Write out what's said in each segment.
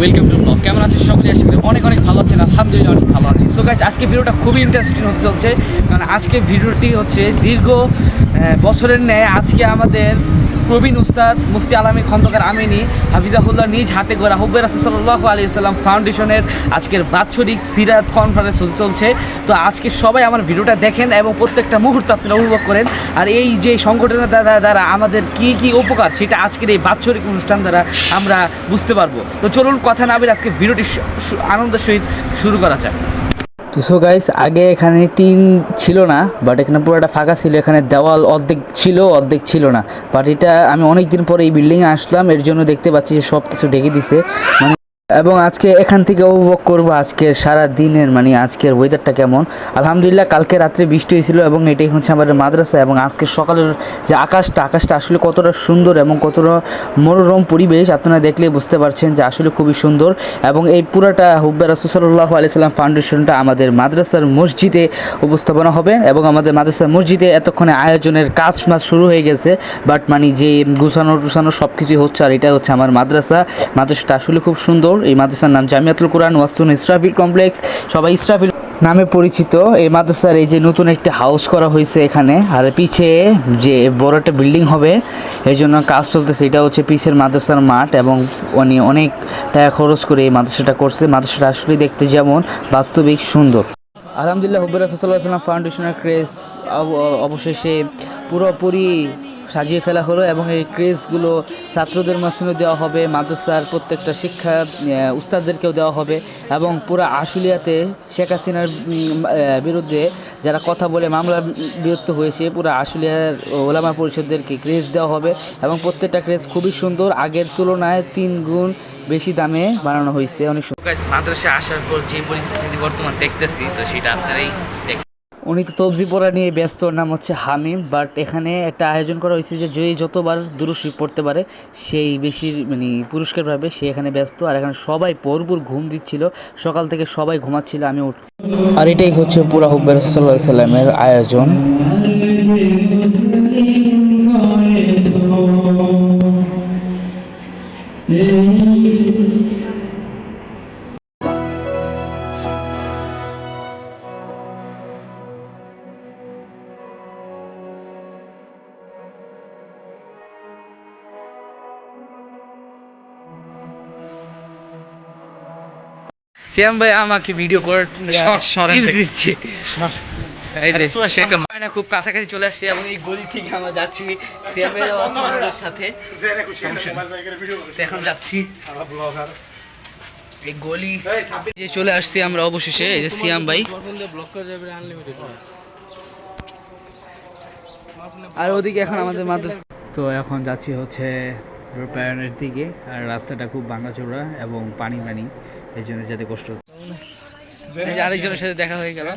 Welcome to blog. কেমন আছে সকলে? আশা অনেক অনেক ভালো আছেন, আলহামদুলিল্লাহ অনেক ভালো আছি। সো গাইজ আজকে ভিডিওটা খুবই ইন্টারেস্টিং হতে চলছে, কারণ আজকে ভিডিওটি হচ্ছে দীর্ঘ বছরের ন্যায় আজকে আমাদের প্রবীণ উস্তাদ মুফতি আলমী খন্দকার আমিনী হাফিজাহুল্লাহ নিজ হাতে গড়া হুব্বের সাল্লাহ আলী সাল্লাম ফাউন্ডেশনের আজকের বাৎসরিক সিরাত কনফারেন্স চলছে। তো আজকে সবাই আমার ভিডিওটা দেখেন এবং প্রত্যেকটা মুহূর্ত আপনারা উপভোগ করেন। আর এই যে সংগঠনের দ্বারা দ্বারা আমাদের কি কি উপকার সেটা আজকের এই বাৎসরিক অনুষ্ঠান দ্বারা আমরা বুঝতে পারব। তো চলুন কথা না আজকে ভিডিওটি আনন্দের সহিত শুরু করা যাক। তো সো গাইস আগে এখানে টিন ছিল না বাট এখানে পুরো একটা ফাঁকা ছিল, এখানে দেওয়াল অর্ধেক ছিল অর্ধেক ছিল না। বাট এটা আমি অনেকদিন পরে এই বিল্ডিংয়ে আসলাম, এর জন্য দেখতে পাচ্ছি যে সব কিছু ঢেকে দিছে। মানে এবং আজকে এখান থেকে উপভোগ করব আজকে সারা দিনের মানে আজকের ওয়েদারটা কেমন? আলহামদুলিল্লাহ, কালকে রাত্রে বৃষ্টি হয়েছিল এবং এটাই হচ্ছে আমাদের মাদ্রাসা এবং আজকে সকালের যে আকাশটা আকাশটা আসলে কতটা সুন্দর এবং কতটা মনোরম পরিবেশ আপনারা দেখলেই বুঝতে পারছেন যে আসলে খুবই সুন্দর এবং এই পুরাটা হুব্বা রাসুসাল্লাহ আলাইসাল্লাম ফাউন্ডেশনটা আমাদের মাদ্রাসার মসজিদে উপস্থাপনা হবে এবং আমাদের মাদ্রাসার মসজিদে এতক্ষণে আয়োজনের কাজ মাস শুরু হয়ে গেছে বাট মানে যে গুছানো টুসানো সব কিছুই হচ্ছে আর এটা হচ্ছে আমার মাদ্রাসা। মাদ্রাসাটা আসলে খুব সুন্দর। এই মাদ্রাসার নাম জামিয়াতুল কোরআন ওয়াস্তুন ইসরাফিল কমপ্লেক্স। সবাই ইসরাফিল নামে পরিচিত। এই মাদ্রাসার এই যে নতুন একটা হাউস করা হয়েছে এখানে, আর পিছে যে বড় একটা বিল্ডিং হবে, এই জন্য কাজ চলতেছে। এটা হচ্ছে পিছের মাদ্রাসার মাঠ এবং উনি অনেক টাকা খরচ করে এই মাদ্রাসাটা করছে। মাদ্রাসাটা আসলে দেখতে যেমন বাস্তবিক সুন্দর। আলহামদুলিল্লাহ হুবুর রাসুসাল্লাহ ফাউন্ডেশনের ক্রেজ অবশেষে পুরোপুরি সাজিয়ে ফেলা হলো এবং এই ক্রেজগুলো ছাত্রদের মাধ্যমে দেওয়া হবে, মাদ্রাসার প্রত্যেকটা শিক্ষা উস্তাদদেরকেও দেওয়া হবে এবং পুরো আশুলিয়াতে শেখ হাসিনার বিরুদ্ধে যারা কথা বলে মামলা বিরক্ত হয়েছে, পুরো আশুলিয়ার ওলামা পরিষদদেরকে ক্রেজ দেওয়া হবে এবং প্রত্যেকটা ক্রেজ খুবই সুন্দর। আগের তুলনায় তিন গুণ বেশি দামে বানানো হয়েছে। অনেক মাদ্রাসায় আসার পর যে পরিস্থিতি বর্তমান দেখতেছি, তো সেটা আপনারাই দেখেন। উনি তো তবজি পড়া নিয়ে ব্যস্ত নাম হচ্ছে হামিম বাট এখানে একটা আয়োজন করা হয়েছে যে যে যতবার দুরুশি পড়তে পারে, সেই বেশি মানে পুরস্কার পাবে, সে এখানে ব্যস্ত, আর এখানে সবাই ভরপুর ঘুম দিচ্ছিল, সকাল থেকে সবাই ঘুমাচ্ছিল, আমি উঠ আর এটাই হচ্ছে পুরা হুব্বের সাল্লামের আয়োজন। শ্যাম ভাই আমাকে ভিডিও করে দিচ্ছে। খুব কাছাকাছি চলে আসছে এবং এই গলি থেকে আমরা যাচ্ছি। শ্যাম ভাই সাথে। এখন যাচ্ছি। এই গলি যে চলে আসছি আমরা অবশেষে এই যে সিয়াম ভাই। আর ওদিকে এখন আমাদের মাধ্যমে তো এখন যাচ্ছি হচ্ছে রূপায়ণের দিকে আর রাস্তাটা খুব ভাঙাচোরা এবং পানি পানি এই জন্য যাতে কষ্ট হচ্ছে। আরেকজনের সাথে দেখা হয়ে গেল।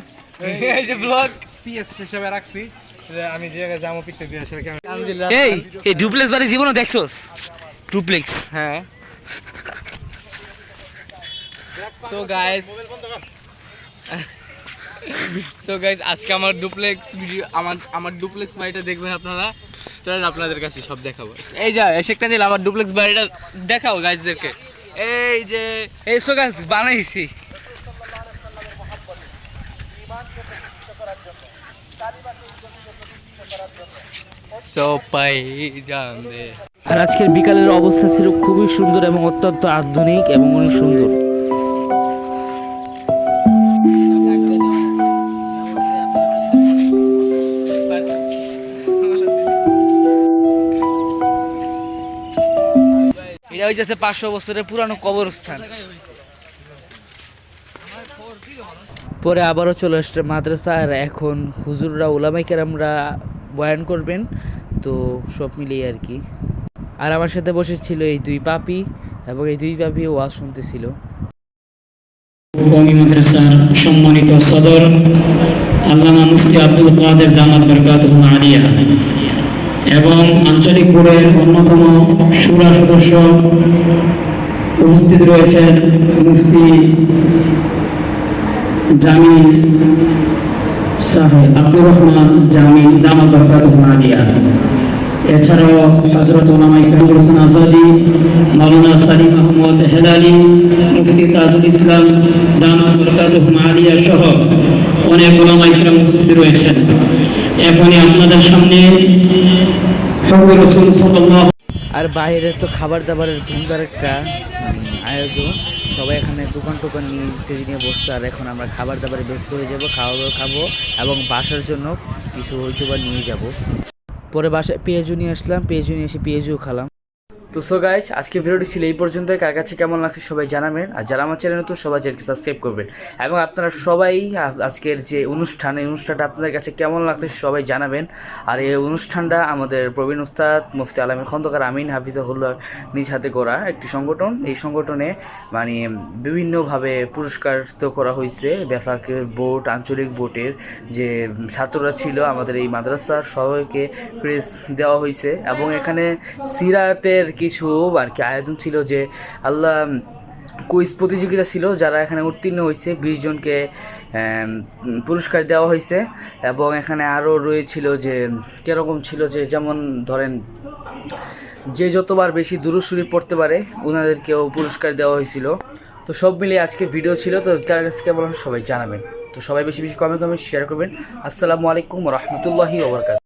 এই যে ব্লগ পিএস হিসেবে রাখছি আমি যে জায়গায় যাব দিয়ে সেটা এই এই ডুপ্লেক্স বাড়ি জীবনও দেখছোস? ডুপ্লেক্স হ্যাঁ। সো গাইস সো গাইস আজকে আমার ডুপ্লেক্স ভিডিও আমার আমার ডুপ্লেক্স বাড়িটা দেখবেন আপনারা। তাহলে আপনাদের কাছে সব দেখাবো। এই যা দিলে আমার ডুপ্লেক্স বাড়িটা দেখাও গাইসদেরকে এই যে এই সোগান বানাইছি। আর আজকের বিকালের অবস্থা ছিল খুবই সুন্দর এবং অত্যন্ত আধুনিক এবং অনেক সুন্দর। এটা হইতেছে পাঁচশো বছরের পুরানো কবরস্থান। পরে আবারও চলে আসছে মাদ্রাসা, আর এখন হুজুররা ওলামাই কেরামরা বয়ান করবেন। তো সব মিলিয়ে আর কি। আর আমার সাথে বসেছিল এই দুই পাপি, এবং এই দুই পাপি ওয়াজ শুনতেছিল। মাদ্রাসার সম্মানিত সদর, আল্লামা মুফতি আব্দুল কাদের দামাত বরকাতুহ আলিয়া। এবং আঞ্চলিক বোর্ডের অন্যতম সুরা সদস্য উপস্থিত রয়েছেন মুফতি জামিল সাহেব আব্দুর রহমান জামিল দামাত বরকাতুহ আলিয়া এছাড়া এছাড়াও হজরত ওলামা ইকরামুল হোসেন আজাদি, মাওলানা সালিম আহমদ হেলালি, মুফতি তাজুল ইসলাম দামাত বরকাতুহুম আলিয়া সহ অনেক ওলামা ইকরাম উপস্থিত রয়েছেন। এখনই আপনাদের সামনে আর বাইরে তো খাবার দাবারের ধুমধার একটা আয়োজন। সবাই এখানে দোকান টোকান ইত্যাদি নিয়ে বসতো আর এখন আমরা খাবার দাবারে ব্যস্ত হয়ে যাব খাওয়া দাওয়া খাব এবং বাসার জন্য কিছু হয়তো বা নিয়ে যাব। পরে বাসায় পেঁয়াজু নিয়ে আসলাম পেঁয়াজু নিয়ে এসে পেঁয়াজু খালাম। তো সো গাইজ আজকে ভিডিওটি ছিল এই পর্যন্ত কার কাছে কেমন লাগছে সবাই জানাবেন। আর যারা আমার চ্যানেল নতুন, সবাই চ্যানেলকে সাবস্ক্রাইব করবেন। এবং আপনারা সবাই আজকের যে অনুষ্ঠান, এই অনুষ্ঠানটা আপনাদের কাছে কেমন লাগছে সবাই জানাবেন। আর এই অনুষ্ঠানটা আমাদের প্রবীণ উস্তাদ মুফতি আলমের খন্দকার আমিন হাফিজাহুল্লাহ নিজ হাতে করা একটি সংগঠন। এই সংগঠনে মানে বিভিন্নভাবে পুরস্কার তো করা হয়েছে। বেফাকের বোর্ড আঞ্চলিক বোর্ডের যে ছাত্ররা ছিল আমাদের এই মাদ্রাসার সবাইকে প্রেস দেওয়া হয়েছে। এবং এখানে সিরাতের কিছু আর কি আয়োজন ছিল যে আল্লাহ কুইজ প্রতিযোগিতা ছিল, যারা এখানে উত্তীর্ণ হয়েছে, বিশ জনকে পুরস্কার দেওয়া হয়েছে এবং এখানে আরও রয়েছিল যে কীরকম ছিল যে যেমন ধরেন যে যতবার বেশি দূরসুরি পড়তে পারে ওনাদেরকেও পুরস্কার দেওয়া হয়েছিল। তো সব মিলিয়ে আজকে ভিডিও ছিল, তো কার কাছে কেমন সবাই জানাবেন। তো সবাই বেশি বেশি কমে কমে শেয়ার করবেন। আসসালামু আলাইকুম রহমতুল্লাহি ওবরকাত